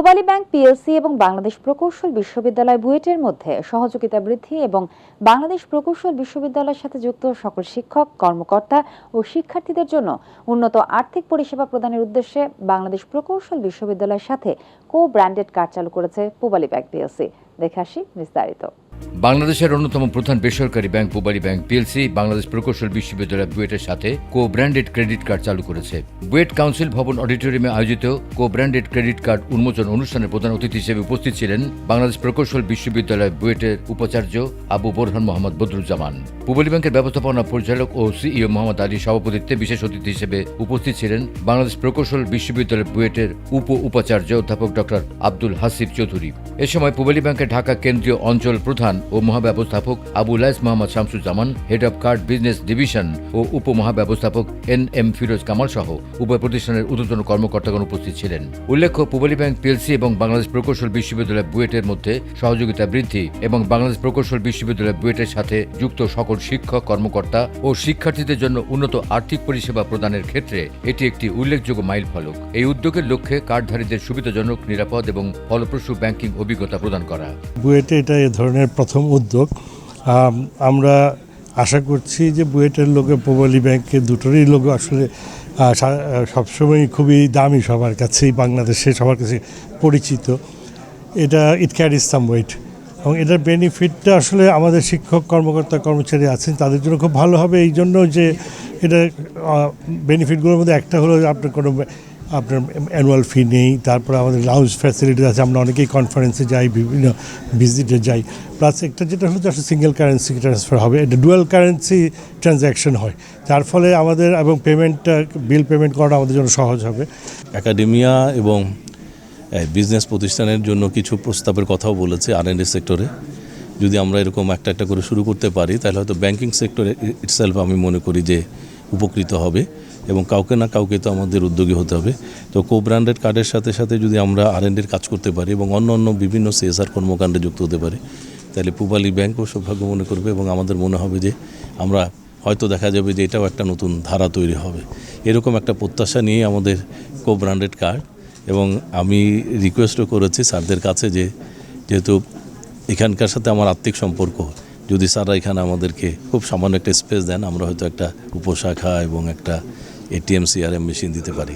Pubali bank PLC এবং বাংলাদেশ প্রকৌশল বিশ্ববিদ্যালয় বুয়েটের মধ্যে সহযোগিতা বৃদ্ধি এবং বাংলাদেশ প্রকৌশল বিশ্ববিদ্যালয়ের সাথে যুক্ত সকল শিক্ষক, কর্মকর্তা ও শিক্ষার্থীদের জন্য উন্নত আর্থিক পরিষেবা প্রদানের উদ্দেশ্যে বাংলাদেশ প্রকৌশল বিশ্ববিদ্যালয়ের সাথে কো ব্র্যান্ডেড কার্ড চালু করেছে পূবালী ব্যাংক পিএলসি দেখে আসি বিস্তারিত। বাংলাদেশের অন্যতম প্রধান বেসরকারি bank Pubali bank PLC, Bangladesh প্রকৌশল বিশ্ববিদ্যালয় বুয়েটের সাথে কো ব্র্যান্ডেড ক্রেডিট কার্ড চালু করেছে। বুয়েট কাউন্সিল ভবন অডিটোরিয়ামে আয়োজিত কো ব্র্যান্ডেড ক্রেডিট কার্ড উন্মোচন অনুষ্ঠানে প্রধান অতিথি হিসেবে উপস্থিত ছিলেন বাংলাদেশ প্রকৌশল বিশ্ববিদ্যালয় বুয়েটের উপাচার্য আবু বোরহান মোহাম্মদ বদরুজ্জামান। পূবালী ব্যাংকের ব্যবস্থাপনা পরিচালক ও সিইও মোহাম্মদ আলী সভাপতিত্বে বিশেষ অতিথি হিসেবে উপস্থিত ছিলেন বাংলাদেশ প্রকৌশল বিশ্ববিদ্যালয় বুয়েটের উপ উপাচার্য অধ্যাপক ডক্টর আব্দুল হাসিব চৌধুরী। এ সময় পূবালী ব্যাংকের ঢাকা কেন্দ্রীয় অঞ্চল প্রধান ও মহাব্যবস্থাপক Abu Lais Mohammad Shamsuzzaman head of card business division ও উপমহাব্যবস্থাপক এন এম ফিরোজ কামাল সহ উভয় প্রতিষ্ঠানের ঊর্ধ্বতন কর্মকর্তাগণ উপস্থিত ছিলেন। উল্লেখ্য, পূবালী ব্যাংক পিএলসি এবং বাংলাদেশ প্রকৌশল বিশ্ববিদ্যালয় বুয়েটের মধ্যে সহযোগিতা বৃদ্ধি এবং বাংলাদেশ প্রকৌশল বিশ্ববিদ্যালয় বুয়েটের সাথে যুক্ত সকল শিক্ষক, কর্মকর্তা ও শিক্ষার্থীদের জন্য উন্নত আর্থিক পরিষেবা প্রদানের ক্ষেত্রে এটি একটি উল্লেখযোগ্য মাইল ফলক। এই উদ্যোগের লক্ষ্যে কার্ডধারীদের সুবিধাজনক, নিরাপদ এবং ফলপ্রসূ ব্যাংকিং অভিজ্ঞতা প্রদান করা। বুয়েটে এটা এ ধরনের প্রথম উদ্যোগ। আমরা আশা করছি যে বুয়েটের লোকে পূবালী ব্যাংকে দুটোরই লোক আসলে সবসময় খুবই দামি সবার কাছেই বাংলাদেশে সবার কাছে পরিচিত। এটা ইট ক্যারিজ সাম ওয়েট। এবং এটার বেনিফিটটা আসলে আমাদের শিক্ষক, কর্মকর্তা, কর্মচারী আছেন, তাদের জন্য খুব ভালো হবে। এই জন্য যে এটা বেনিফিটগুলোর মধ্যে একটা হলো আপনার কোনো আপনার অ্যানুয়াল ফি নেই, তারপরে আমাদের লাউঞ্জ ফ্যাসিলিটি আছে, আমরা অনেকেই কনফারেন্সে যাই, বিভিন্ন ভিজিটে যাই। প্লাস একটা যেটা হলো যে সিঙ্গেল কারেন্সি ট্রান্সফার হবে। এটা ডুয়াল কারেন্সি ট্রানজ্যাকশন হয়। যার ফলে আমাদের, এবং পেমেন্টটা বিল পেমেন্ট করাটা আমাদের জন্য সহজ হবে। অ্যাকাডেমিয়া এবং বিজনেস প্রতিষ্ঠানের জন্য কিছু প্রস্তাবের কথাও বলেছে আর সেক্টরে যদি আমরা এরকম একটা একটা করে শুরু করতে পারি, তাহলে হয়তো ব্যাংকিং সেক্টরে ইটসেলফ আমি মনে করি যে উপকৃত হবে। এবং কাউকে না কাউকে তো আমাদের উদ্যোগী হতে হবে। তো কো ব্র্যান্ডেড কার্ডের সাথে সাথে যদি আমরা আর এন্ডের কাজ করতে পারি এবং অন্য অন্য বিভিন্ন সিএসআর কর্মকাণ্ডে যুক্ত হতে পারি, তাহলে পূবালী ব্যাংকও সৌভাগ্য মনে করবে এবং আমাদের মনে হবে যে আমরা হয়তো দেখা যাবে যে এটাও একটা নতুন ধারা তৈরি হবে। এরকম একটা প্রত্যাশা নিয়ে আমাদের কো ব্র্যান্ডেড কার্ড এবং আমি রিকোয়েস্টও করেছি স্যারদের কাছে যে যেহেতু এখানকার সাথে আমার আত্মিক সম্পর্ক, যদি স্যাররা এখানে আমাদেরকে খুব সামান্য একটা স্পেস দেন, আমরা হয়তো একটা উপশাখা এবং একটা এটিএম সিআরএম মেশিন দিতে পারি।